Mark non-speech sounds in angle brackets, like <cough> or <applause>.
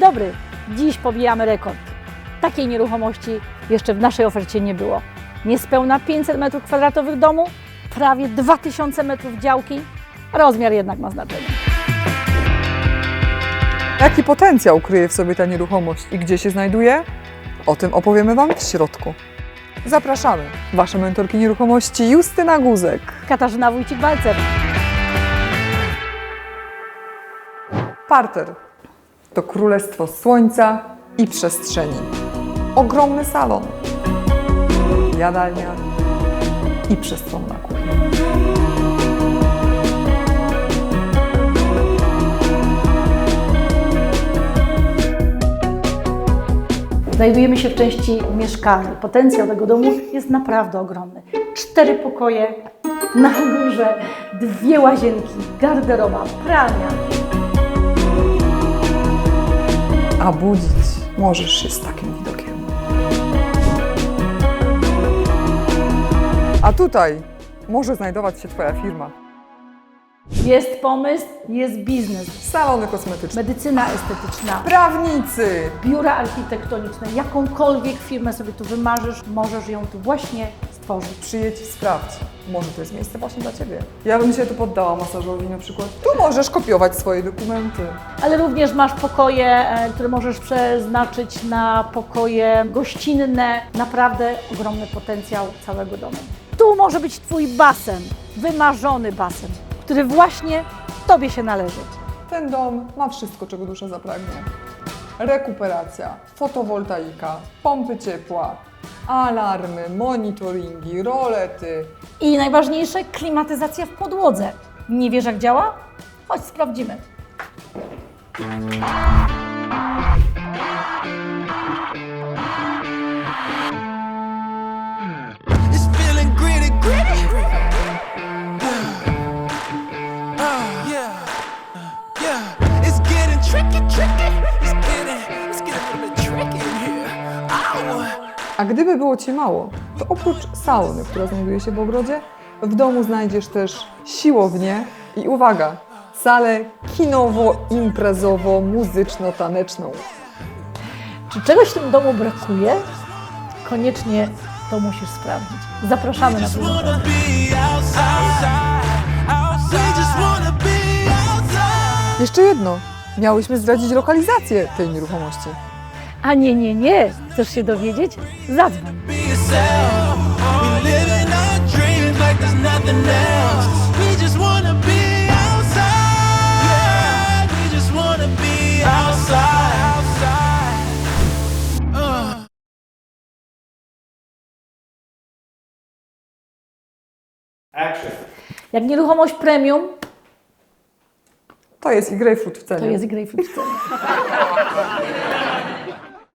dobry, dziś pobijamy rekord. Takiej nieruchomości jeszcze w naszej ofercie nie było. Niespełna 500 m2 domu, prawie 2000 metrów działki, rozmiar jednak ma znaczenie. Jaki potencjał kryje w sobie ta nieruchomość i gdzie się znajduje? O tym opowiemy Wam w środku. Zapraszamy. Wasze mentorki nieruchomości Justyna Guzek. Katarzyna Wójcik-Walcer. Parter to królestwo słońca i przestrzeni. Ogromny salon, jadalnia i przestronna kuchnia. Znajdujemy się w części mieszkalnej. Potencjał tego domu jest naprawdę ogromny. Cztery pokoje, na górze dwie łazienki, garderoba, pralnia. A budzić możesz się z takim widokiem. A tutaj może znajdować się Twoja firma. Jest pomysł, jest biznes. Salony kosmetyczne, Medycyna estetyczna, prawnicy, biura architektoniczne, jakąkolwiek firmę sobie tu wymarzysz, możesz ją tu właśnie stworzyć. przyjedź i sprawdź. Może to jest miejsce właśnie dla Ciebie. Ja bym się tu poddała masażowi na przykład. Tu możesz kopiować swoje dokumenty. Ale również masz pokoje, e, które możesz przeznaczyć na pokoje gościnne. Naprawdę ogromny potencjał całego domu. Tu może być Twój basen, wymarzony basen, który właśnie Tobie się należy. Ten dom ma wszystko, czego dusza zapragnie. Rekuperacja, fotowoltaika, pompy ciepła, alarmy, monitoringi, rolety. I najważniejsze, klimatyzacja w podłodze. Nie wiesz jak działa? Chodź, sprawdzimy. It's feeling gritty, gritty. Yeah, yeah. It's getting tricky, tricky. It's getting, it's getting a little bit tricky in here. Ow. A gdyby było Ci mało, to oprócz sauny, która znajduje się w ogrodzie, w domu znajdziesz też siłownię i uwaga, salę kinowo-imprezowo-muzyczno-taneczną. Czy czegoś w tym domu brakuje? Koniecznie to musisz sprawdzić. Zapraszamy na prezentację. Jeszcze jedno, miałyśmy zdradzić lokalizację tej nieruchomości. A nie, nie, nie. Chcesz się dowiedzieć? Zadzwoń. Action. Jak nieruchomość premium, To jest i grejpfrut w cenie. to jest grejpfrut w cenie. <laughs>